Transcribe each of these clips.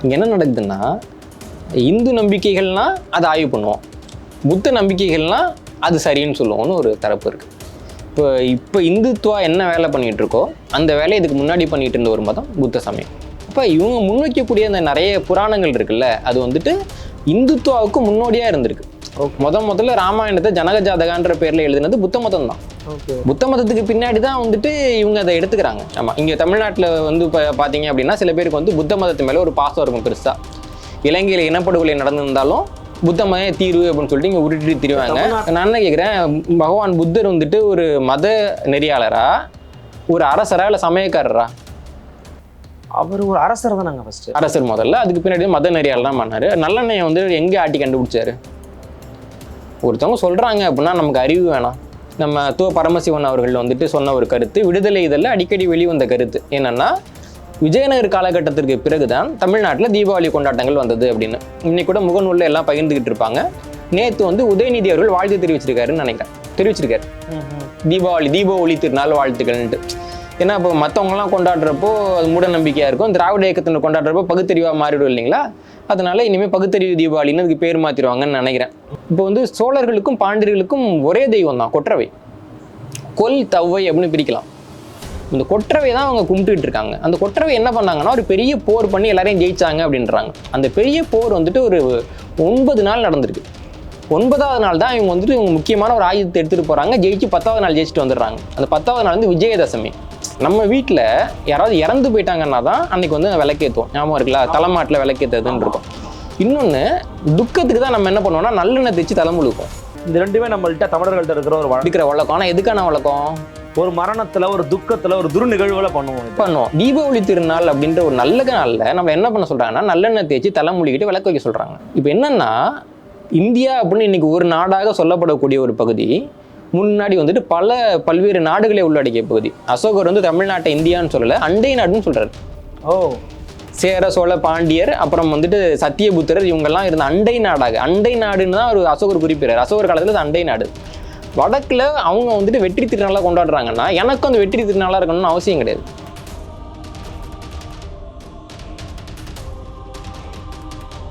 இங்கே என்ன நடக்குதுன்னா இந்து நம்பிக்கைகள்னா அதை ஆய்வு பண்ணுவோம். புத்த நம்பிக்கைகள்னா அது சரின்னு சொல்லுவோம்னு ஒரு தரப்பு இருக்குது இப்போ இப்போ இந்துத்துவா என்ன வேலை பண்ணிகிட்ருக்கோ இருக்கோ அந்த வேலையை இதுக்கு முன்னாடி பண்ணிகிட்டு இருந்த ஒரு மதம் புத்த சமயம் அப்போ இவங்க முன்வைக்கக்கூடிய அந்த நிறைய புராணங்கள் இருக்குல்ல அது வந்துட்டு இந்துத்துவாவுக்கு முன்னோடியாக இருந்திருக்கு. முத முதல்ல ராமாயணத்தை ஜனக ஜாதகான்ற பேரில் எழுதினது புத்த மதம் தான் புத்த மதத்துக்கு பின்னாடி தான் வந்துட்டு இவங்க அதை எடுத்துக்கிறாங்க. ஆமாம் இங்கே தமிழ்நாட்டில் வந்து இப்போ பார்த்தீங்க அப்படின்னா சில பேருக்கு வந்து புத்த மதத்து மேலே ஒரு பாசம் இருக்கும் பெருசாக இலங்கையில் இனப்படுகொலை நடந்திருந்தாலும் புத்த மத தீர்வு அப்படின்னு சொல்லிட்டு இங்கே உருட்டிட்டு திரிவாங்க. நான் என்ன கேட்குறேன் பகவான் புத்தர் வந்துட்டு ஒரு மத நெறியாளரா? ஒரு அரசரா இல்லை சமயக்காரரா? அவர் ஒரு அரசர் தானங்க ஃபர்ஸ்ட் அரசர் முதல்ல அதுக்கு பின்னாடி மத நெறியாளர் தான் பண்ணாரு. நல்லெண்ணெயை வந்து எங்கே ஆட்டி கண்டுபிடிச்சாரு? ஒருத்தவங்க சொல்றாங்க அப்படின்னா நமக்கு அறிவு வேணாம். நம்ம துவ பரமசிவன் அவர்கள் வந்துட்டு சொன்ன ஒரு கருத்து விடுதலை இதழில் அடிக்கடி வெளிவந்த கருத்து. என்னன்னா விஜயநகர் காலகட்டத்திற்கு பிறகுதான் தமிழ்நாட்டில் தீபாவளி கொண்டாட்டங்கள் வந்தது அப்படின்னு. இன்னைக்கு கூட முகநூலில் எல்லாம் பகிர்ந்துகிட்டு இருப்பாங்க. நேற்று வந்து உதயநிதி அவர்கள் வாழ்த்து தெரிவிச்சிருக்காருன்னு நினைக்கிறேன். தெரிவிச்சிருக்காரு. தீபாவளி தீப ஒளி திருநாள் வாழ்த்துக்கள்ன்ட்டு. ஏன்னா இப்போ மற்றவங்கலாம் கொண்டாடுறப்போ அது மூட நம்பிக்கையாக இருக்கும். திராவிட இயக்கத்தினர் கொண்டாடுறப்போ பகுத்தறிவாக மாறிடும் இல்லைங்களா? அதனால இனிமேல் பகுத்தறிவு தீபாவளின்னு அதுக்கு பேர் மாற்றிடுவாங்கன்னு நினைக்கிறேன். இப்போ வந்து சோழர்களுக்கும் பாண்டியர்களுக்கும் ஒரே தெய்வம் தான் கொற்றவை. கொல் தவ்வை அப்படின்னு பிரிக்கலாம். இந்த கொற்றவை தான் அவங்க கும்பிட்டுட்டு இருக்காங்க. அந்த கொற்றவை என்ன பண்ணாங்கன்னா ஒரு பெரிய போர் பண்ணி எல்லாரையும் ஜெயிச்சாங்க அப்படின்றாங்க. அந்த பெரிய போர் வந்துட்டு ஒரு ஒன்பது நாள் நடந்திருக்கு. ஒன்பதாவது நாள் தான் இவங்க வந்துட்டு இவங்க முக்கியமான ஒரு ஆயுதத்தை எடுத்துகிட்டு போகிறாங்க ஜெயிச்சு பத்தாவது நாள் ஜெயிச்சுட்டு வந்துடுறாங்க. அந்த பத்தாவது நாள் வந்து விஜயதசமி. நம்ம வீட்டில் யாராவது இறந்து போயிட்டாங்கன்னா தான் அன்னைக்கு வந்து விளக்கேற்றுவோம் ஞாபகம் இருக்குல்ல? தலைமாட்டில் விளக்கேற்றுறதுன்னு இருக்கும். இன்னொன்று துக்கத்துக்கு தான் நம்ம என்ன பண்ணுவோம்னா நல்லெண்ணெய் தைச்சு தலைமுழுக்கும் இந்த ரெண்டுமே நம்மள்ட்ட தமிழர்கள்ட்ட இருக்கிற ஒரு வழக்கம் இருக்கிற வழக்கம். ஆனால் எதுக்கான வழக்கம்? ஒரு மரணத்துல ஒரு துக்கத்துல ஒரு துரு நிகழ்வுல பண்ணுவோம். பண்ணுவோம். தீபாவளி திருநாள் அப்படின்ற ஒரு நல்ல நாளில் நம்ம என்ன பண்ண சொல்றாங்கன்னா நல்லெண்ணெய் தேய்ச்சி தலை மூழ்கிட்டு விளக்கு வைக்க சொல்றாங்க. இப்போ என்னன்னா இந்தியா அப்படின்னு இன்னைக்கு ஒரு நாடாக சொல்லப்படக்கூடிய ஒரு பகுதி முன்னாடி வந்துட்டு பல பல்வேறு நாடுகளை உள்ளடக்கிய பகுதி. அசோகர் வந்து தமிழ்நாட்டை இந்தியான்னு சொல்லல அண்டை நாடுன்னு சொல்றாரு. ஓ. சேர சோழ பாண்டியர் அப்புறம் வந்துட்டு சத்தியபுத்திரர் இவங்கெல்லாம் இருந்த அண்டை நாடாக. அண்டை நாடுன்னு தான் ஒரு அசோகர் குறிப்பிடுறாரு. அசோகர் காலத்துல அது அண்டை நாடு. வடக்குல அவங்க வந்துட்டு வெற்றி திருநாளாக கொண்டாடுறாங்கன்னா எனக்கும் அந்த வெற்றி திருநாளாக இருக்கணும்னு அவசியம் கிடையாது.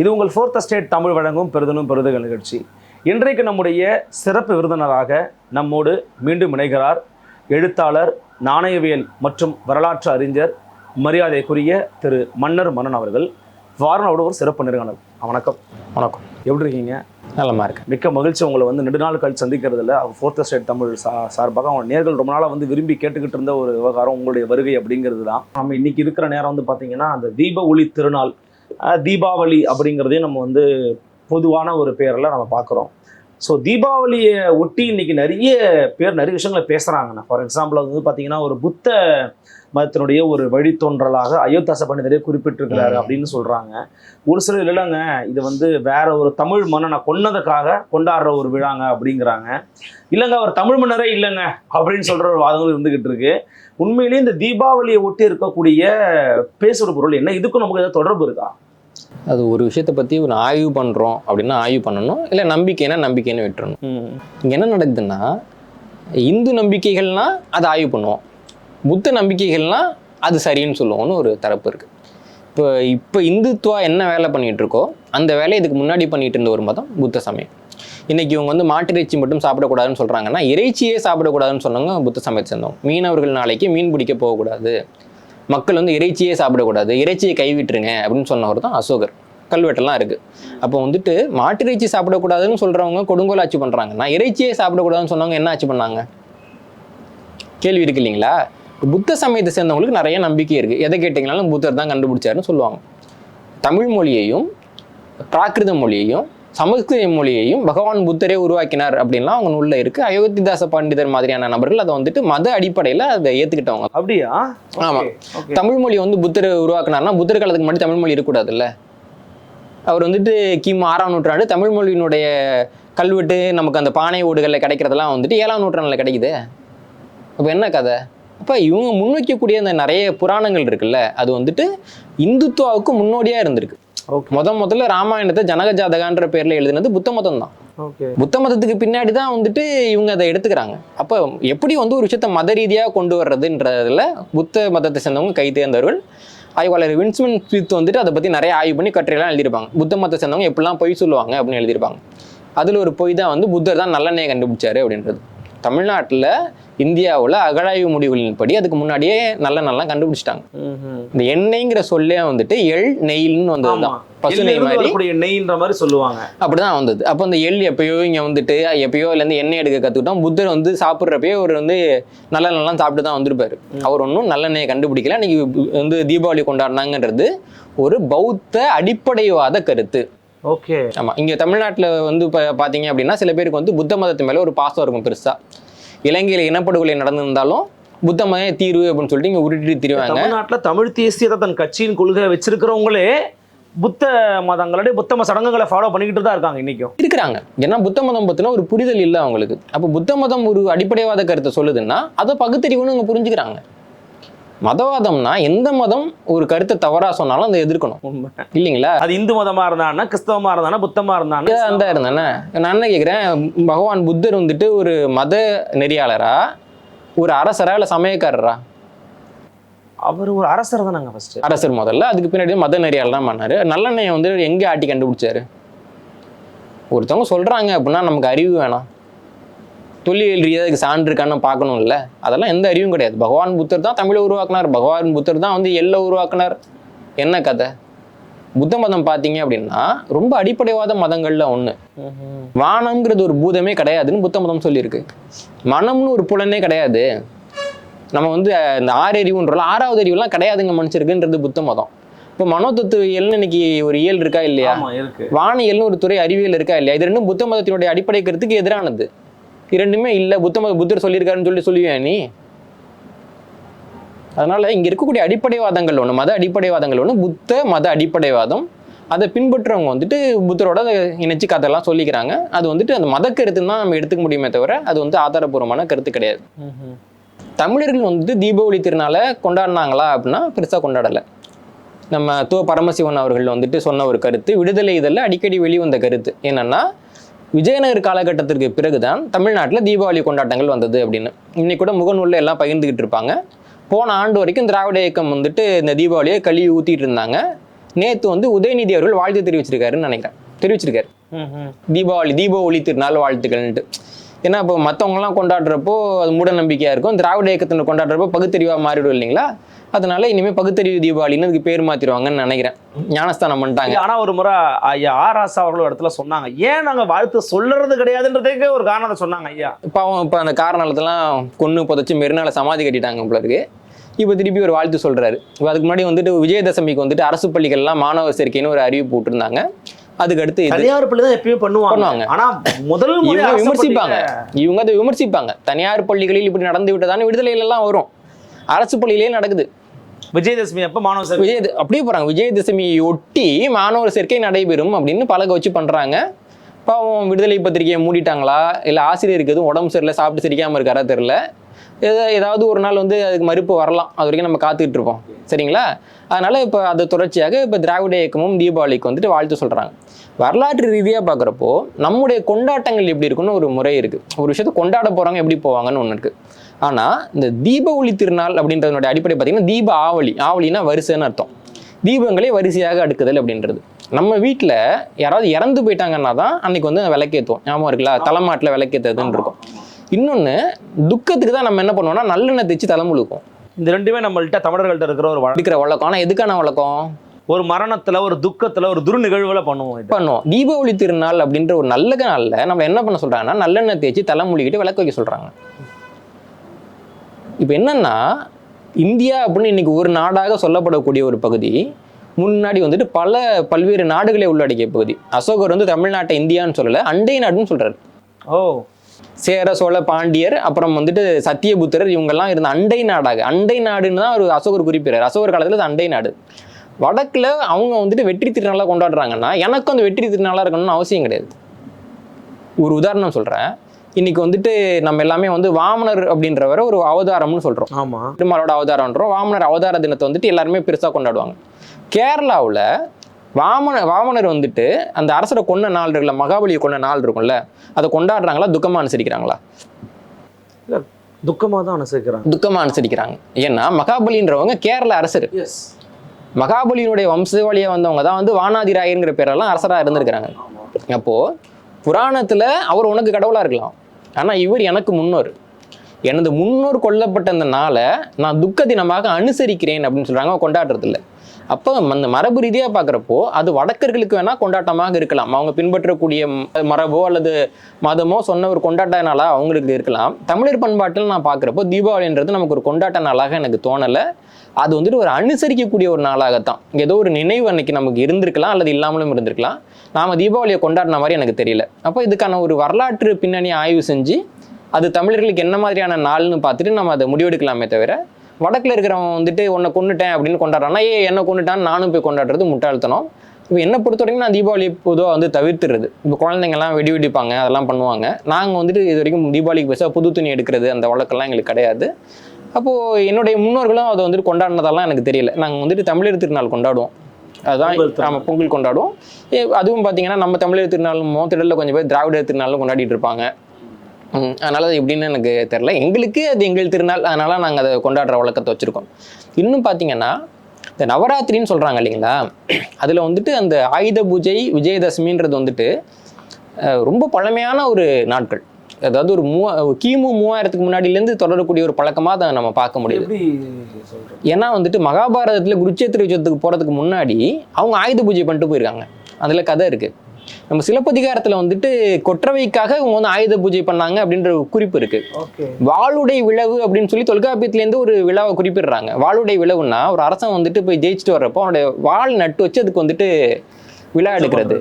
இது உங்கள் ஃபோர்த் ஸ்டேட் தமிழ் வழங்கும் பெருதனும் பெருதுகள் நிகழ்ச்சி. இன்றைக்கு நம்முடைய சிறப்பு விருந்தினராக நம்மோடு மீண்டும் இணைகிறார் எழுத்தாளர் நாணயவியல் மற்றும் வரலாற்று அறிஞர் மரியாதைக்குரிய திரு மன்னர் மன்னன் அவர்கள். வாரணோடு ஒரு சிறப்பு நேர்காணல் வணக்கம். வணக்கம். எப்படி இருக்கீங்க? நல்லமா இருக்கேன். மிக்க மகிழ்ச்சி உங்களை வந்து நெடுநாள் கழிச்சு சந்திக்கிறதுல. ஃபோர்த் ஸ்டேட் தமிழ் சா சார்பாக அவங்க நேர்கள் ரொம்ப நாளாக வந்து விரும்பி கேட்டுக்கிட்டு இருந்த ஒரு விவகாரம் உங்களுடைய வருகை அப்படிங்கிறது தான். நம்ம இன்னைக்கு இருக்கிற நேரம் வந்து பார்த்தீங்கன்னா அந்த தீப ஒளி திருநாள் தீபாவளி அப்படிங்கிறதையும் நம்ம வந்து பொதுவான ஒரு பேரில் நம்ம பார்க்குறோம் ஸோ தீபாவளியை ஒட்டி இன்னைக்கு நிறைய பேர் நிறைய விஷயங்களை பேசுகிறாங்கண்ணா ஃபார் எக்ஸாம்பிள் வந்து பார்த்தீங்கன்னா ஒரு புத்த மதத்தினுடைய ஒரு வழித்தோன்றலாக அயோத்தாச பண்டிதரே குறிப்பிட்டிருக்கிறாரு. அப்படின்னு சொல்கிறாங்க ஒரு சிலர் இல்லைங்க இது வந்து வேற ஒரு தமிழ் மன்னனை கொன்னதுக்காக கொண்டாடுற ஒரு விழாங்க அப்படிங்கிறாங்க. இல்லைங்க அவர் தமிழ் மன்னரே இல்லைங்க அப்படின்னு சொல்ற ஒரு வாதங்கள் இருந்துகிட்டு இருக்கு. உண்மையிலேயே இந்த தீபாவளியை ஒட்டி இருக்கக்கூடிய பேசுற பொருள் என்ன? இதுக்கும் நமக்கு ஏதாவது தொடர்பு இருக்கா? அது ஒரு விஷயத்தை பற்றி ஒரு ஆய்வு பண்ணுறோம் அப்படின்னா ஆய்வு பண்ணணும். இல்லை நம்பிக்கைனா நம்பிக்கைன்னு விட்டுறணும். இங்கே என்ன நடக்குதுன்னா இந்து நம்பிக்கைகள்னா அதை ஆய்வு பண்ணுவோம். புத்த நம்பிக்கைகள்னா அது சரின்னு சொல்லுவோம்னு ஒரு தரப்பு இருக்குது இப்போ இப்போ இந்துத்துவா என்ன வேலை பண்ணிட்டு இருக்கோ அந்த வேலையை இதுக்கு முன்னாடி பண்ணிட்டு இருந்த ஒரு மதம் புத்த சமயம். இன்னைக்கு இவங்க வந்து மாட்டிறைச்சி மட்டும் சாப்பிடக்கூடாதுன்னு சொல்கிறாங்கன்னா இறைச்சியே சாப்பிடக்கூடாதுன்னு சொன்னவங்க புத்த சமயத்தை சேர்ந்தவங்க. மீனவர்கள் நாளைக்கு மீன் பிடிக்க போகக்கூடாது. மக்கள் வந்து இறைச்சியே சாப்பிடக்கூடாது இறைச்சியை கைவிட்டுருங்க அப்படின்னு சொன்னவர் தான் அசோகர். கல்வெட்டெல்லாம் இருக்குது அப்போ வந்துட்டு மாட்டிறைச்சி சாப்பிடக்கூடாதுன்னு சொல்கிறவங்க கொடுங்கோல் ஆட்சி பண்ணுறாங்கன்னா இறைச்சியே சாப்பிடக்கூடாதுன்னு சொன்னவங்க என்ன ஆட்சி பண்ணாங்க? கேள்வி இருக்கு இல்லைங்களா? புத்த சமயத்தை சேர்ந்தவங்களுக்கு நிறைய நம்பிக்கை இருக்குது எதை கேட்டிங்கனாலும் புத்தர் தான் கண்டுபிடிச்சாருன்னு சொல்லுவாங்க. தமிழ் மொழியையும் பிராகிருத மொழியையும் சமஸ்கிருத மொழியையும் பகவான் புத்தரே உருவாக்கினார் அப்படின்லாம் அவங்க நூல்ல இருக்கு. அயோத்திதாச பண்டிதர் மாதிரியான நபர்கள் அதை வந்துட்டு மத அடிப்படையில் அதை ஏற்றுக்கிட்டவங்க அப்படியா? ஆமா. ஓகே தமிழ் மொழி வந்து புத்தர் உருவாக்குனார்னா புத்தர் காலத்துக்கு முன்னாடி தமிழ் மொழி இருக்கக்கூடாதுல்ல. அவர் வந்துட்டு கிமு ஆறாம் நூற்றாண்டு தமிழ் மொழியினுடைய கல்வெட்டு நமக்கு அந்த பானை ஓடுகளில் கிடைக்கிறதெல்லாம் வந்துட்டு ஏழாம் நூற்றாண்டில் கிடைக்குது. அப்போ என்ன கதை? அப்போ இவங்க முன்வைக்கக்கூடிய அந்த நிறைய புராணங்கள் இருக்குல்ல அது வந்துட்டு இந்துத்துவாவுக்கு முன்னோடியாக இருந்திருக்கு. முத முதல்ல ராமாயணத்தை ஜனக ஜாதகான்ற பேர்ல எழுதுனது புத்த மதம் தான் புத்த மதத்துக்கு பின்னாடி தான் வந்துட்டு இவங்க அதை எடுத்துக்கிறாங்க. அப்போ எப்படி வந்து ஒரு விஷயத்த மத ரீதியாக கொண்டு வர்றதுன்றதுல புத்த மதத்தை சேர்ந்தவங்க கை தேர்ந்தவர்கள் ஆய்வாளர் வின்ஸ்மன் ஸ்மித் வந்துட்டு அதை பற்றி நிறைய ஆய்வு பண்ணி கட்டுரையெல்லாம் எழுதியிருப்பாங்க. புத்த மதத்தை சேர்ந்தவங்க எப்படிலாம் பொய் சொல்லுவாங்க அப்படின்னு எழுதியிருப்பாங்க. அதில் ஒரு பொய் தான் வந்து புத்தர் தான் நல்லெண்ணெயை கண்டுபிடிச்சாரு அப்படின்றது. தமிழ்நாட்டில் இந்தியாவில் அகழாய்வு முடிவுகளின்படி அதுக்கு முன்னாடியே நல்லெண்ணெல்லாம் கண்டுபிடிச்சிட்டாங்க. இந்த எண்ணெய்ங்கிற சொல்லே வந்துட்டு எள் நெய்ல்னு வந்தது தான் பசு நெய் மாதிரி. நெய்ன்ற மாதிரி சொல்லுவாங்க. அப்படிதான் வந்தது. அப்போ அந்த எள் எப்பயோ இங்கே வந்துட்டு எப்பயோ இதுலேருந்து எண்ணெய் எடுக்க கற்றுக்கிட்டோம் புத்தர் வந்து சாப்பிட்றப்பயே அவர் வந்து நல்ல நல்லா சாப்பிட்டு தான் வந்திருப்பாரு அவர் ஒன்றும் நல்லெண்ணெயை கண்டுபிடிக்கல. அன்னைக்கு வந்து தீபாவளி கொண்டாடினாங்கன்றது ஒரு பௌத்த அடிப்படைவாத கருத்து. ஓகே. ஆமாம் இங்கே தமிழ்நாட்டில் வந்து இப்போ பார்த்தீங்க அப்படின்னா சில பேருக்கு வந்து புத்த மதத்து மேலே ஒரு பாசம் இருக்கும் பெருசாக இலங்கையில் இனப்படுகொலை நடந்திருந்தாலும் புத்த மத தீர்வு அப்படின்னு சொல்லிட்டு இங்கே உருட்டிட்டு திரிவாங்க. தமிழ்நாட்டுல தமிழ் தேசியத்தை தன் கட்சியின் கொள்கை வச்சிருக்கிறவங்களே புத்த மதங்களுடைய புத்த மத சடங்குகளை ஃபாலோ பண்ணிக்கிட்டு தான் இருக்காங்க இன்னைக்கும். இருக்கிறாங்க. ஏன்னா புத்த மதம் பற்றின ஒரு புரிதல் இல்லை அவங்களுக்கு. அப்போ புத்த மதம் ஒரு அடிப்படைவாத கருத்தை சொல்லுதுன்னா அதை பகுத்தறிவுன்னு அவங்க புரிஞ்சுக்கிறாங்க. மதவாதம்னா எந்த மதம் ஒரு கருத்தை தவறா சொன்னாலும் அதை எதிர்க்கணும். இல்லைங்களா? அது இந்து மதமா இருந்தானா கிறிஸ்தவமா இருந்தானா புத்தமா இருந்தானா அந்த இருந்தேனே நான் என்ன கேட்குறேன் பகவான் புத்தர் வந்துட்டு ஒரு மத நெறியாளரா ஒரு அரசரா இல்லை சமயக்காரரா? அவர் ஒரு அரசர் தானங்க ஃபர்ஸ்ட் அரசர் முதல்ல அதுக்கு பின்னாடி மத நெறியாளர் தான் பண்ணாரு. நல்லெண்ணெயை வந்து எங்கே ஆட்டி கண்டுபிடிச்சாரு? ஒருத்தவங்க சொல்றாங்க அப்படின்னா நமக்கு அறிவு வேணாம். தொல்லியல் ரீதியாக அதுக்கு சான்று இருக்கான்னு பார்க்கணும்ல? அதெல்லாம் எந்த அறிவும் கிடையாது. பகவான் புத்தர் தான் தமிழை உருவாக்குனார். பகவான் புத்தர் தான் வந்து எல்லை உருவாக்குனார். என்ன கதை? புத்த மதம் பார்த்தீங்க அப்படின்னா ரொம்ப அடிப்படைவாத மதங்கள்ல ஒன்று வானம்ங்கிறது ஒரு பூதமே கிடையாதுன்னு புத்த மதம் சொல்லியிருக்கு. மனம்னு ஒரு புலனே கிடையாது. நம்ம வந்து இந்த ஆறு அறிவுன்றோம் ஆறாவது அறிவுலாம் கிடையாதுங்க மனுஷருக்குன்றது புத்த மதம். இப்போ மனோதத்துவியல்னு இன்னைக்கு ஒரு இயல் இருக்கா இல்லையா? வானியல்னு ஒரு துறை அறிவியல் இருக்கா இல்லையா? இது ரெண்டும் புத்த மதத்தினுடைய அடிப்படை கருத்துக்கு எதிரானது. இரண்டுமே இல்லை. புத்த மத புத்தர் சொல்லியிருக்காருன்னு சொல்லி சொல்லுவியா நீ? அதனால இங்க இருக்கக்கூடிய அடிப்படைவாதங்கள் ஒன்று மத அடிப்படைவாதங்கள் ஒன்று புத்த மத அடிப்படைவாதம். அதை பின்பற்றுறவங்க வந்துட்டு புத்தரோட அதை இணைச்சு கதையெல்லாம் சொல்லிக்கிறாங்க. அது வந்துட்டு அந்த மத கருத்துன்னு தான் நம்ம எடுத்துக்க முடியுமே தவிர அது வந்து ஆதாரபூர்வமான கருத்து கிடையாது. தமிழர்கள் வந்துட்டு தீபாவளி திருநாளை கொண்டாடினாங்களா அப்படின்னா பெருசாக கொண்டாடலை. நம்ம துவ பரமசிவன் அவர்கள் வந்துட்டு சொன்ன ஒரு கருத்து விடுதலை இதழில் அடிக்கடி வெளிவந்த கருத்து. என்னன்னா விஜயநகர் காலகட்டத்திற்கு பிறகுதான் தமிழ்நாட்டில் தீபாவளி கொண்டாட்டங்கள் வந்தது அப்படின்னு. இன்னைக்கு கூட முகநூலில் எல்லாம் பகிர்ந்துக்கிட்டு இருப்பாங்க. போன ஆண்டு வரைக்கும் திராவிட இயக்கம் வந்துட்டு இந்த தீபாவளியை கழுவி ஊற்றிட்டு இருந்தாங்க. நேற்று வந்து உதயநிதி அவர்கள் வாழ்த்து தெரிவிச்சிருக்காருன்னு நினைக்கிறேன். தெரிவிச்சிருக்காரு. தீபாவளி தீப ஒளி திருநாள் வாழ்த்துக்கள்ன்ட்டு ஏன்னா இப்போ மற்றவங்கலாம் கொண்டாடுறப்போ அது மூட நம்பிக்கையாக இருக்கும். திராவிட இயக்கத்தினர் கொண்டாடுறப்போ பகுத்தறிவாக மாறிடும் இல்லைங்களா? அதனால இனிமேல் பகுத்தறிவு தீபாவளின்னு அதுக்கு பேர் மாற்றிடுவாங்கன்னு நினைக்கிறேன். ஞானஸ்தானம் பண்ணிட்டாங்க. ஆனா ஒரு முறை ஐயா ஆர். ராசா அவர்கள் இடத்துல சொன்னாங்க. ஏன் நாங்க வாழ்த்து சொல்றது கிடையாதுன்றதுக்கு ஒரு காரணத்தை சொன்னாங்க ஐயா. இப்போ அவன் இப்போ அந்த காரணத்தெல்லாம் கொன்று புதைச்சி மெரினால சமாதி கட்டிட்டாங்க இருக்கு. இப்போ திருப்பி ஒரு வாழ்த்து சொல்றாரு. இப்போ அதுக்கு முன்னாடி வந்துட்டு விஜயதசமிக்கு வந்துட்டு அரசு பள்ளிகள்லாம் மாணவர் சேர்க்கைன்னு ஒரு அறிவிப்பு விட்டுருந்தாங்க அதுக்கு அடுத்து தனியார் பள்ளி தான் எப்பயுமே பண்ணுவாங்க. ஆனா முதல் இவங்க விமர்சிப்பாங்க. இவங்க அதை விமர்சிப்பாங்க. தனியார் பள்ளிகளில் இப்படி நடந்து விட்டதான விடுதலையில எல்லாம் வரும். அரசு பள்ளியிலே நடக்குது. விஜயதசமி அப்ப மாணவர் சேர்க்கை விஜய் அப்படியே போறாங்க. விஜயதசமியை ஒட்டி மாணவர் சேர்க்கை நடைபெறும் அப்படின்னு பழக வச்சு பண்றாங்க. பாவம் விடுதலை பத்திரிகையை மூடிட்டாங்களா? இல்லை ஆசிரியருக்கு எதுவும் உடம்பு சரியில்லை சாப்பிட்டு சிரிக்காம இருக்காரா தெரில ஏதாவது ஒரு நாள் வந்து அதுக்கு மறுப்பு வரலாம். அது வரைக்கும் நம்ம காத்துக்கிட்டு இருப்போம். சரிங்களா? அதனால இப்போ அது தொடர்ச்சியாக இப்போ திராவிட இயக்கமும் தீபாவளிக்கு வந்துட்டு வாழ்த்து சொல்றாங்க. வரலாற்று ரீதியாக பார்க்குறப்போ நம்முடைய கொண்டாட்டங்கள் எப்படி இருக்குன்னு ஒரு முறை இருக்கு. ஒரு விஷயத்தை கொண்டாட போறவங்க எப்படி போவாங்கன்னு ஒன்று இருக்கு. ஆனால் இந்த தீப ஒளி திருநாள் அப்படின்றதனுடைய அடிப்படை பார்த்தீங்கன்னா தீப ஆவலி ஆவலினா வரிசைன்னு அர்த்தம். தீபங்களே வரிசையாக அடுக்குதல் அப்படின்றது. நம்ம வீட்டில் யாராவது இறந்து போயிட்டாங்கன்னா தான் அன்னைக்கு வந்து விளக்கேற்றுவோம் ஞாபகம் இருக்குல்ல? தலைமாட்டில் விளக்கேற்றுறதுன்னு இருக்கும். இன்னொன்று துக்கத்துக்கு தான் நம்ம என்ன பண்ணுவோம்னா நல்லெண்ணெய் தேய்ச்சி தலைமுழுக்கும் இந்த ரெண்டுமே நம்மள்ட்ட தமிழர்கள்ட்ட இருக்கிற ஒரு வழக்கம் இருக்கிற வழக்கம். ஆனால் எதுக்கான வழக்கம்? ஒரு மரணத்துல ஒரு துக்கத்துல ஒரு துரு நிகழ்வுல பண்ணுவோம் இது. பண்ணுவோம். தீபாவளி திருநாள் அப்படின்ற ஒரு நல்ல நாளில் நம்ம என்ன பண்ண சொல்றாங்கன்னா நல்லெண்ணெய் தேய்ச்சி தலை மூழ்கிட்டு விளக்கு வைக்க சொல்றாங்க. இப்போ என்னன்னா இந்தியா அப்படின்னு இன்னைக்கு ஒரு நாடாக சொல்லப்படக்கூடிய ஒரு பகுதி முன்னாடி வந்துட்டு பல பல்வேறு நாடுகளை உள்ளடக்கிய பகுதி. அசோகர் வந்து தமிழ்நாட்டை இந்தியான்னு சொல்லலை அண்டை நாடுன்னு சொல்றாரு. ஓ. சேர சோழ பாண்டியர் அப்புறம் வந்துட்டு சத்தியபுத்திரர் இவங்கெல்லாம் இருந்த அண்டை நாடாக. அண்டை நாடுன்னு தான் ஒரு அசோகர் குறிப்பிடுறார். அசோகர் காலத்தில் அது அண்டை நாடு. வடக்கில் அவங்க வந்துட்டு வெற்றி திருநாளாக கொண்டாடுறாங்கன்னா எனக்கும் அந்த வெற்றி திருநாளாக இருக்கணும்னு அவசியம் கிடையாது. ஒரு உதாரணம் சொல்கிறேன் இன்னைக்கு வந்துட்டு நம்ம எல்லாமே வந்து வாமனர் அப்படின்றவரை ஒரு அவதாரம்னு சொல்கிறோம் ஆமா. பெருமாளோட அவதாரம்ன்றோம். வாமனர் அவதார தினத்தை வந்துட்டு எல்லாருமே பெருசாக கொண்டாடுவாங்க. கேரளாவில் வாமன வாமனர் வந்துட்டு அந்த அரசரை கொன்ன நாள் இருக்குல்ல மகாபலியை கொன்ன நாள் இருக்கும்ல அதை கொண்டாடுறாங்களா துக்கமாக அனுசரிக்கிறாங்களா? இல்ல துக்கமா தான் அனுசரிக்கிறாங்க. துக்கமாக அனுசரிக்கிறாங்க. ஏன்னா மகாபலின்றவங்க கேரள அரசர். மகாபலியினுடைய மகாபலியினுடைய வம்சவழியாக வந்தவங்க தான் வந்து வானாதிராயங்கிற பேரெல்லாம் அரசராக இருந்திருக்கிறாங்க. அப்போது புராணத்தில் அவர் உனக்கு கடவுளாக இருக்கலாம். ஆனால் இவர் எனக்கு முன்னோர். எனது முன்னோர் கொல்லப்பட்ட அந்த நாளை நான் துக்க தினமாக அனுசரிக்கிறேன் அப்படின்னு சொல்கிறாங்க கொண்டாடுறதில்ல. அப்போ அந்த மரபு ரீதியாக பார்க்குறப்போ அது வடக்கர்களுக்கு வேணால் கொண்டாட்டமாக இருக்கலாம். அவங்க பின்பற்றக்கூடிய மரபோ அல்லது மதமோ சொன்ன ஒரு கொண்டாட்ட நாளாக அவங்களுக்கு இருக்கலாம். தமிழர் பண்பாட்டில் நான் பார்க்குறப்போ தீபாவளின்றது நமக்கு ஒரு கொண்டாட்ட நாளாக எனக்கு தோணலை. அது வந்துட்டு ஒரு அனுசரிக்கக்கூடிய ஒரு நாளாகத்தான். ஏதோ ஒரு நினைவு அன்னைக்கு நமக்கு இருந்திருக்கலாம் அல்லது இல்லாமலும் இருந்திருக்கலாம். நாம தீபாவளியை கொண்டாடின மாதிரி எனக்கு தெரியல. அப்போ இதுக்கான ஒரு வரலாற்று பின்னணி ஆய்வு செஞ்சு அது தமிழர்களுக்கு என்ன மாதிரியான நாள்னு பார்த்துட்டு நம்ம அதை முடிவெடுக்கலாமே தவிர வடக்கில் இருக்கிறவன் வந்துட்டு உன்னை கொண்டுட்டேன் அப்படின்னு கொண்டாடுறான்னா ஏ என்ன கொண்டுட்டான்னு நானும் போய் கொண்டாடுறது முட்டாள்தனம். இப்போ என்னை பொறுத்த வரைக்கும் நான் தீபாவளி பொதுவாக வந்து தவிர்த்துறது. இப்போ குழந்தைங்கலாம் வெடி வெடிப்பாங்க அதெல்லாம் பண்ணுவாங்க. நாங்கள் வந்துட்டு இது வரைக்கும் தீபாவளிக்கு பேச புது துணி எடுக்கிறது அந்த வழக்கெல்லாம் எங்களுக்கு கிடையாது. அப்போது என்னுடைய முன்னோர்களும் அதை வந்துட்டு கொண்டாடினதெல்லாம் எனக்கு தெரியல. நாங்கள் வந்துட்டு தமிழர் திருநாள் கொண்டாடுவோம். அதுதான் திருநாள். நம்ம பொங்கல் கொண்டாடுவோம். அதுவும் பார்த்தீங்கன்னா நம்ம தமிழர் திருநாளும் திடலில் கொஞ்சம் பேர் திராவிடர் திருநாளும் கொண்டாடிட்டு இருப்பாங்க. அதனால அது எப்படின்னு எனக்கு தெரில எங்களுக்கு அது எங்கள் திருநாள். அதனால நாங்கள் அதை கொண்டாடுற வழக்கத்தை வச்சுருக்கோம். இன்னும் பார்த்தீங்கன்னா இந்த நவராத்திரின்னு சொல்கிறாங்க இல்லைங்களா? அதில் வந்துட்டு அந்த ஆயுத பூஜை விஜயதசமின்றது வந்துட்டு ரொம்ப பழமையான ஒரு நாட்கள். அதாவது ஒரு மூவா கிமு மூவாயிரத்துக்கு முன்னாடியிலேருந்து தொடரக்கூடிய ஒரு பழக்கமாக அதை நம்ம பார்க்க முடியுது. ஏன்னா வந்துட்டு மகாபாரதத்தில் குருச்சேத்திர யுத்தத்துக்கு போகிறதுக்கு முன்னாடி அவங்க ஆயுத பூஜை பண்ணிட்டு போயிருக்காங்க. அதில் கதை இருக்குது நம்ம சிலப்பதிகாரத்தில் வந்துட்டு கொற்றவைக்காக இவங்க வந்து ஆயுத பூஜை பண்ணாங்க அப்படின்ற குறிப்பு இருக்குது ஓகே. வாளுடை விழவு அப்படின்னு சொல்லி தொல்காப்பியத்துலேருந்து ஒரு விழாவை குறிப்பிடுறாங்க. வாளுடை விழவுன்னா ஒரு அரசன் வந்துட்டு போய் ஜெயிச்சுட்டு வர்றப்போ அவனுடைய வாள் நட்டு வச்சு அதுக்கு வந்துட்டு விழா எடுக்கிறது.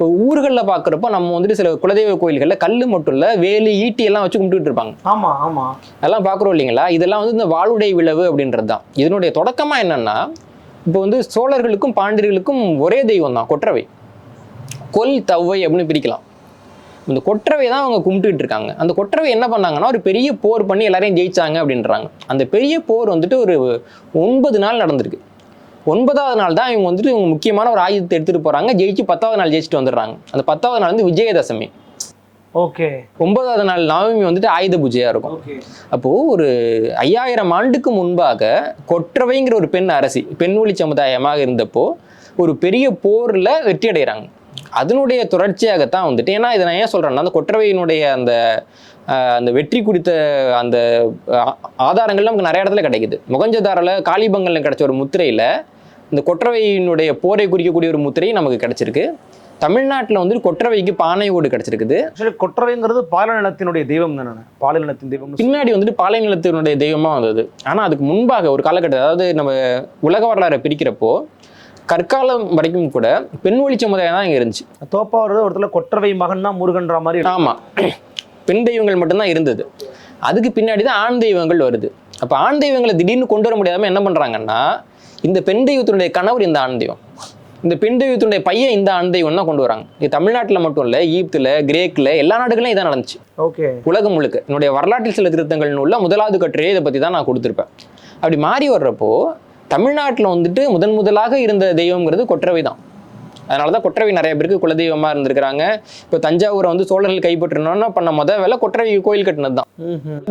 இப்போ ஊர்களில் பார்க்குறப்போ நம்ம வந்துட்டு சில குலதெய்வ கோயில்களில் கல் மட்டும் இல்லை வேலி ஈட்டி எல்லாம் வச்சு கும்பிட்டுட்டு இருப்பாங்க. ஆமா ஆமா. அதெல்லாம் பார்க்குறோம் இல்லைங்களா? இதெல்லாம் வந்து இந்த வாளுடை விழவு அப்படின்றது தான் இதனுடைய தொடக்கமாக என்னன்னா இப்போ வந்து சோழர்களுக்கும் பாண்டியர்களுக்கும் ஒரே தெய்வம் தான் கொற்றவை. கொல் தவ்வை அப்படின்னு பிரிக்கலாம். இந்த கொற்றவை தான் அவங்க கும்பிட்டுட்டு இருக்காங்க. அந்த கொற்றவை என்ன பண்ணாங்கன்னா ஒரு பெரிய போர் பண்ணி எல்லாரையும் ஜெயிச்சாங்க அப்படின்றாங்க. அந்த பெரிய போர் வந்துட்டு ஒரு ஒன்பது நாள் நடந்திருக்கு. ஒன்பதாவது நாள் தான் இவங்க வந்துட்டு இவங்க முக்கியமான ஒரு ஆயுதத்தை எடுத்துகிட்டு போகிறாங்க ஜெயிச்சு பத்தாவது நாள் ஜெயிச்சுட்டு வந்துடுறாங்க. அந்த பத்தாவது நாள் வந்து விஜயதசமி. ஓகே. ஒன்பதாவது நாள் நவமி வந்துட்டு ஆயுத பூஜையாக இருக்கும். அப்போது ஒரு ஐயாயிரம் ஆண்டுக்கு முன்பாக கொற்றவைங்கிற ஒரு பெண் அரசி பெண் ஒளி சமுதாயமாக இருந்தப்போ ஒரு பெரிய போரில் வெற்றி அடைகிறாங்க. அதனுடைய தொடர்ச்சியாகத்தான் வந்துட்டு ஏன்னா இதை நான் ஏன் சொல்கிறேன்னா அந்த கொற்றவையினுடைய அந்த அந்த வெற்றி குறித்த அந்த ஆதாரங்கள் நமக்கு நிறைய இடத்துல கிடைக்குது. முகஞ்சதாரில் காளிபங்கல்ல கிடைச்ச ஒரு முத்திரையில் இந்த கொற்றவையினுடைய போரை குறிக்கக்கூடிய ஒரு முத்திரை நமக்கு கிடைச்சிருக்கு. தமிழ்நாட்டில் வந்துட்டு கொற்றவைக்கு பானை ஓடு கிடைச்சிருக்குது. ஆக்சுவலி கொற்றவைங்கிறது பாலநிலத்தினுடைய தெய்வம் தானே பாலநிலத்தின் தெய்வம் பின்னாடி வந்துட்டு பாலைநிலத்தினுடைய தெய்வமாக வந்தது. ஆனால் அதுக்கு முன்பாக ஒரு காலகட்டம் அதாவது நம்ம உலக வரலாறை பிரிக்கிறப்போ கற்காலம் வரைக்கும் கூட பெண் ஒளி சமுதாயம் தான் இங்கே இருந்துச்சு. தோப்பா வருது ஒருத்தர் கொற்றவை மகன் தான் முருகன்ற மாதிரி. ஆமாம் பெண் தெய்வங்கள் மட்டும்தான் இருந்தது. அதுக்கு பின்னாடி தான் ஆண் தெய்வங்கள் வருது. அப்போ ஆண் தெய்வங்களை திடீர்னு கொண்டு வர முடியாமல் என்ன பண்ணுறாங்கன்னா இந்த பெண் தெய்வத்தினுடைய கணவர் இந்த ஆண் தெய்வம். இந்த பெண் தெய்வத்தினுடைய பையன் இந்த ஆண் தெய்வம் தான் கொண்டு வராங்க. இது தமிழ்நாட்டில் மட்டும் இல்லை ஈப்தில் கிரேக்கில் எல்லா நாடுகளையும் இதான் நடந்துச்சு. ஓகே. உலகம் முழுக்க. என்னுடைய வரலாற்றில் சில திருத்தங்கள் உள்ள முதலாவது கட்டுரையை இதை பற்றி தான் நான் கொடுத்துருப்பேன். அப்படி மாறி வர்றப்போ தமிழ்நாட்டில் வந்துட்டு முதன் முதலாக இருந்த தெய்வங்கிறது கொற்றவை தான். அதனால தான் கொற்றவை நிறைய பேருக்கு குலதெய்வமாக இருந்திருக்கிறாங்க. இப்போ தஞ்சாவூரை வந்து சோழர்கள் கைப்பற்றணும்னா பண்ண முத வேலை கொற்றவை கோயில் கட்டினது தான்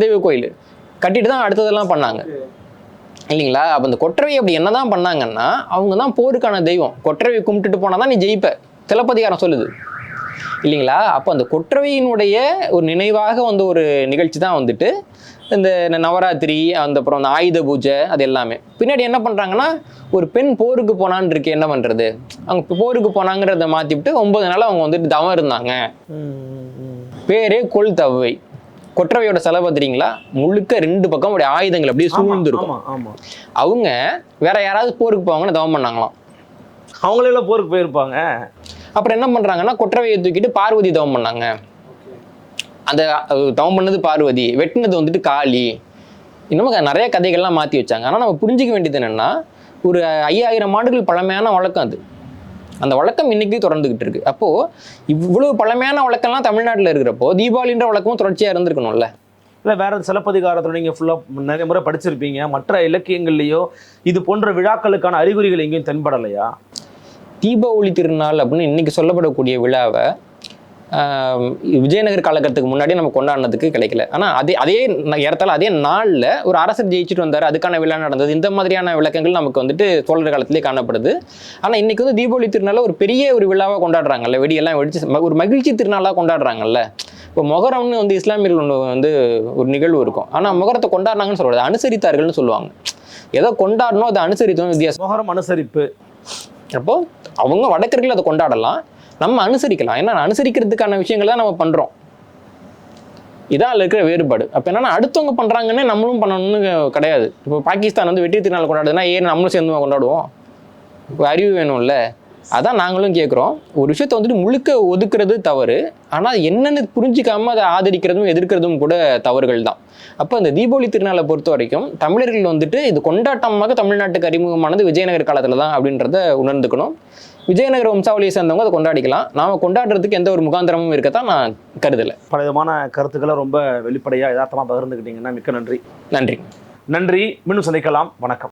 தெய்வ கோயில். கட்டிட்டு தான் அடுத்ததெல்லாம் பண்ணாங்க. இல்லைங்களா? அப்போ இந்த கொற்றவை அப்படி என்னதான் பண்ணாங்கன்னா அவங்க தான் போருக்கான தெய்வம். கொற்றவை கும்பிட்டுட்டு போனால் தான் நீ ஜெயிப்ப. சிலப்பதிகாரம் சொல்லுது. இல்லைங்களா? அப்போ அந்த கொற்றவையினுடைய ஒரு நினைவாக வந்த ஒரு நிகழ்ச்சி தான் வந்துட்டு இந்த நவராத்திரி அந்த அப்புறம் அந்த ஆயுத பூஜை அது எல்லாமே. பின்னாடி என்ன பண்ணுறாங்கன்னா ஒரு பெண் போருக்கு போனான்னு இருக்கு என்ன பண்ணுறது அவங்க போருக்கு போனாங்கிறத மாற்றி விட்டு ஒன்பது நாள் அவங்க வந்துட்டு தவம் இருந்தாங்க. பேரே கொல் தவ்வை. கொற்றவையோட செலவு பார்த்துறீங்களா முழுக்க ரெண்டு பக்கம் அப்படியே ஆயுதங்கள் அப்படியே சூழ்ந்துருக்கும். அவங்க வேற யாராவது போருக்கு போவாங்கன்னு தவம் பண்ணாங்களாம். அவங்களே எல்லாம் போருக்கு போயிருப்பாங்க. அப்புறம் என்ன பண்றாங்கன்னா கொற்றவையை தூக்கிட்டு பார்வதி தவம் பண்ணாங்க. அந்த தவம் பண்ணது பார்வதி வெட்டினது வந்துட்டு காளி. இன்னமும் நிறைய கதைகள்லாம் மாற்றி வச்சாங்க. ஆனால் நம்ம புரிஞ்சிக்க வேண்டியது என்னன்னா ஒரு ஐயாயிரம் ஆண்டுகள் பழமையான வழக்கம் அது. அந்த வழக்கம் இன்னைக்கு தொடர்ந்துகிட்டு இருக்கு. அப்போ இவ்வளவு பழமையான வழக்கம்லாம் தமிழ்நாட்டில் இருக்கிறப்போ தீபாவளின்ற வழக்கமும் தொடர்ச்சியா இருந்திருக்கணும்ல? இல்ல வேற சிலப்பதிகாரத்தோட நீங்க ஃபுல்லா நிறைய முறை படிச்சிருப்பீங்க. மற்ற இலக்கியங்கள்லயோ இது போன்ற விழாக்களுக்கான அறிகுறிகள் எங்கேயும் தென்படலையா? தீபாவளி திருநாள் அப்படின்னு இன்னைக்கு சொல்லப்படக்கூடிய விழாவை விஜயநகர் காலகட்டத்துக்கு முன்னாடி நம்ம கொண்டாடினதுக்கு கிடைக்கல. ஆனால் அதே அதே ஏறத்தாழ அதே நாளில் ஒரு அரசர் ஜெயிச்சுட்டு வந்தார். அதுக்கான விழா நடந்தது. இந்த மாதிரியான விளக்கங்கள் நமக்கு வந்துட்டு சோழர் காலத்திலே காணப்படுது. ஆனால் இன்னைக்கு வந்து தீபாவளி திருநாளை ஒரு பெரிய ஒரு விழாவாக கொண்டாடுறாங்கல்ல வெடியெல்லாம் வெடிச்சு ஒரு மகிழ்ச்சி திருநாளாக கொண்டாடுறாங்கல்ல. இப்போ மொகரம்னு வந்து இஸ்லாமியர்கள் ஒன்று வந்து ஒரு நிகழ்வு இருக்கும். ஆனால் மொகரத்தை கொண்டாடினாங்கன்னு சொல்றது அனுசரித்தார்கள்னு சொல்லுவாங்க. ஏதோ கொண்டாடணும் அதை அனுசரித்தோம் வித்தியாசம். மொஹரம் அனுசரிப்பு. அப்போ அவங்க வடக்கர்கள் அதை கொண்டாடலாம். நம்ம அனுசரிக்கலாம். ஏன்னா அனுசரிக்கிறதுக்கான விஷயங்களை தான் நம்ம பண்றோம். இதான் அதில் இருக்கிற வேறுபாடு. அப்போ என்னன்னா அடுத்தவங்க பண்ணுறாங்கன்னே நம்மளும் பண்ணணும்னு கிடையாது. இப்போ பாகிஸ்தான் வந்து வெற்றி திருநாள் கொண்டாடுதுன்னா ஏன் நம்மளும் சேர்ந்து கொண்டாடுவோம்? இப்போ அறிவு வேணும்ல. அதான் நாங்களும் கேட்குறோம் ஒரு விஷயத்தை வந்துட்டு முழுக்க ஒதுக்குறது தவறு. ஆனால் என்னென்னு புரிஞ்சிக்காமல் அதை ஆதரிக்கிறதும் எதிர்க்கிறதும் கூட தவறுகள் தான். அப்போ அந்த தீபாவளி திருநாளை பொறுத்த வரைக்கும் தமிழர்கள் வந்துட்டு இது கொண்டாட்டமாக தமிழ்நாட்டுக்கு அறிமுகமானது விஜயநகர் காலத்தில் தான் அப்படின்றத உணர்ந்துக்கணும். விஜயநகர வம்சாவளியை சேர்ந்தவங்க அதை கொண்டாடிக்கலாம். நாம கொண்டாடுறதுக்கு எந்த ஒரு முகாந்திரமும் இருக்கத்தான் நான் கருதலை. பல விதமான கருத்துக்களை ரொம்ப வெளிப்படையா யதார்த்தமா பகிர்ந்துக்கிட்டீங்கன்னா மிக்க நன்றி. நன்றி. நன்றி. மீண்டும் சந்திக்கலாம். வணக்கம்.